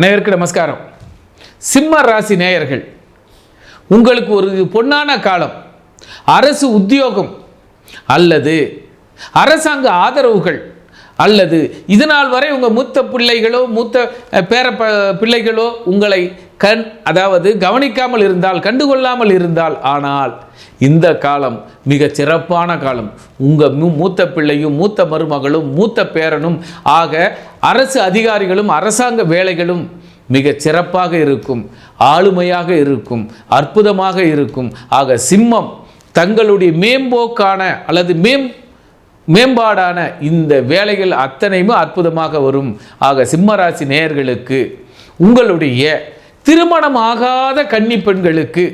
அனைவருக்கு நமஸ்காரம். சிம்ம ராசி நேயர்கள் உங்களுக்கு ஒரு பொன்னான காலம் அரசு உத்தியோகம் அல்லது அரசாங்க ஆதரவுகள் அல்லது இதனால் வரை உங்கள் மூத்த பிள்ளைகளோ மூத்த பேர ப பிள்ளைகளோ உங்களை கண் அதாவது கவனிக்காமல் இருந்தால் கண்டுகொள்ளாமல் இருந்தால் ஆனால் இந்த காலம் மிக சிறப்பான காலம். உங்கள் மூத்த பிள்ளையும் மூத்த மருமகளும் மூத்த பேரனும் ஆக அரசு அதிகாரிகளும் அரசாங்க வேலைகளும் மிக சிறப்பாக இருக்கும் ஆளுமையாக இருக்கும் அற்புதமாக இருக்கும். ஆக சிம்மம் தங்களுடைய மேம்போக்கான அல்லது மேம் மேம்பாடான இந்த வேலைகள் அத்தனையுமே அற்புதமாக வரும். ஆக சிம்மராசி நேயர்களுக்கு உங்களுடைய திருமணம் ஆகாத கன்னி பெண்களுக்கு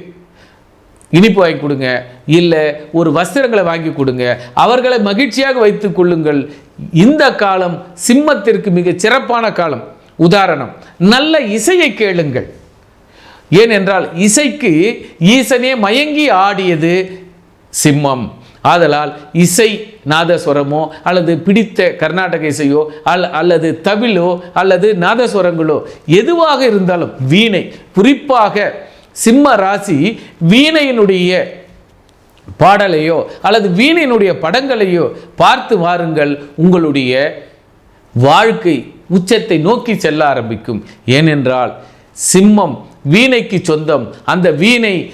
இனிப்பு வாங்கி கொடுங்க. இல்லை ஒரு வஸ்திரங்களை வாங்கி கொடுங்க. அவர்களை மகிழ்ச்சியாக வைத்துக் கொள்ளுங்கள். இந்த காலம் சிம்மத்திற்கு மிக சிறப்பான காலம். உதாரணம் நல்ல இசையை கேளுங்கள். ஏனென்றால் இசைக்கு ஈசனே மயங்கி ஆடியது சிம்மம். ஆதலால் இசை நாதஸ்வரமோ அல்லது பிடித்த கர்நாடக இசையோ அல் அல்லது தவிலோ அல்லது நாதஸ்வரங்களோ எதுவாக இருந்தாலும் வீணை குறிப்பாக சிம்ம ராசி வீணையினுடைய பாடலையோ அல்லது வீணையினுடைய படங்களையோ பார்த்து வாருங்கள் உங்களுடைய வாழ்க்கை உச்சத்தை நோக்கி செல்ல ஆரம்பிக்கும். ஏனென்றால் சிம்மம் வீணைக்கு சொந்தம். அந்த வீணை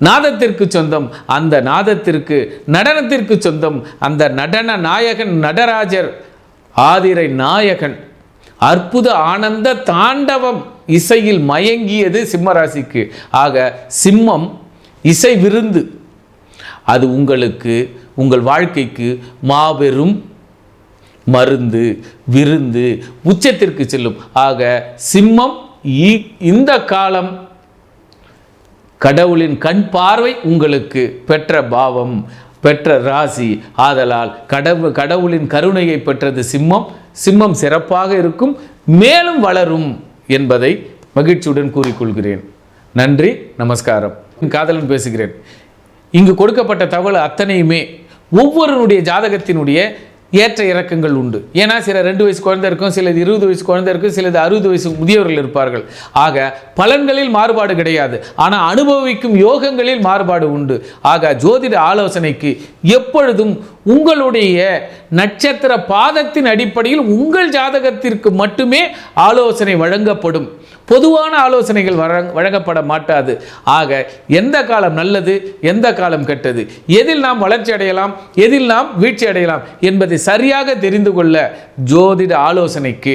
நாதத்திற்கு சொந்தம் அந்த நாதத்திற்கு நடனத்திற்கு சொந்தம் அந்த நடன நாயகன் நடராஜர் ஆதிரை நாயகன். அற்புத ஆனந்த தாண்டவம் இசையில் மயங்கியது சிம்மராசிக்கு. ஆக சிம்மம் இசை விருந்து. அது உங்களுக்கு உங்கள் வாழ்க்கைக்கு மாபெரும் மருந்து விருந்து உச்சத்திற்கு செல்லும். ஆக சிம்மம் இ- இந்த காலம் கடவுளின் கண் பார்வை உங்களுக்கு பெற்ற பாவம் பெற்ற ராசி. ஆதலால் கடவுள் கடவுளின் கருணையை பெற்றது சிம்மம். சிம்மம் சிறப்பாக இருக்கும் மேலும் வளரும் என்பதை மகிழ்ச்சியுடன் கூறிக்கொள்கிறேன். நன்றி நமஸ்காரம். காதலன் பேசுகிறேன். இங்கு கொடுக்கப்பட்ட தகவல் அத்தனையுமே ஒவ்வொருவருடைய ஜாதகத்தினுடைய ஏற்ற இறக்கங்கள் உண்டு. ஏன்னா சில ரெண்டு வயசு குழந்தை இருக்கும் சிலது இருபது வயசு குழந்தை இருக்கும் சிலது அறுபது வயசு முதியவர்கள் இருப்பார்கள். ஆக பலன்களில் மாறுபாடு கிடையாது. ஆனால் அனுபவிக்கும் யோகங்களில் மாறுபாடு உண்டு. ஆக ஜோதிட ஆலோசனைக்கு எப்பொழுதும் உங்களுடைய நட்சத்திர பாதத்தின் அடிப்படையில் உங்கள் ஜாதகத்திற்கு மட்டுமே ஆலோசனை வழங்கப்படும். பொதுவான ஆலோசனைகள் வழங்கப்பட மாட்டாது. ஆக எந்த காலம் நல்லது எந்த காலம் கெட்டது எதில் நாம் வளர்ச்சி அடையலாம் எதில் நாம் வீழ்ச்சி அடையலாம் என்பதை சரியாக தெரிந்து கொள்ள ஜோதிட ஆலோசனைக்கு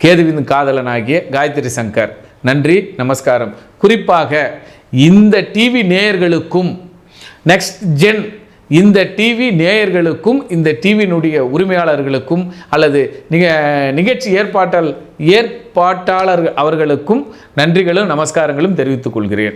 கேதுவின் காதலனாகிய காயத்ரி சங்கர் நன்றி நமஸ்காரம். குறிப்பாக இந்த டிவி நேயர்களுக்கும் நெக்ஸ்ட் ஜென் இந்த டிவி நேயர்களுக்கும் இந்த டிவியினுடைய உரிமையாளர்களுக்கும் அல்லது நிக நிகழ்ச்சி ஏற்பாட்டால் ஏற்பாட்டாளர் அவர்களுக்கும் நன்றிகளும் நமஸ்காரங்களும் தெரிவித்துக் கொள்கிறேன்.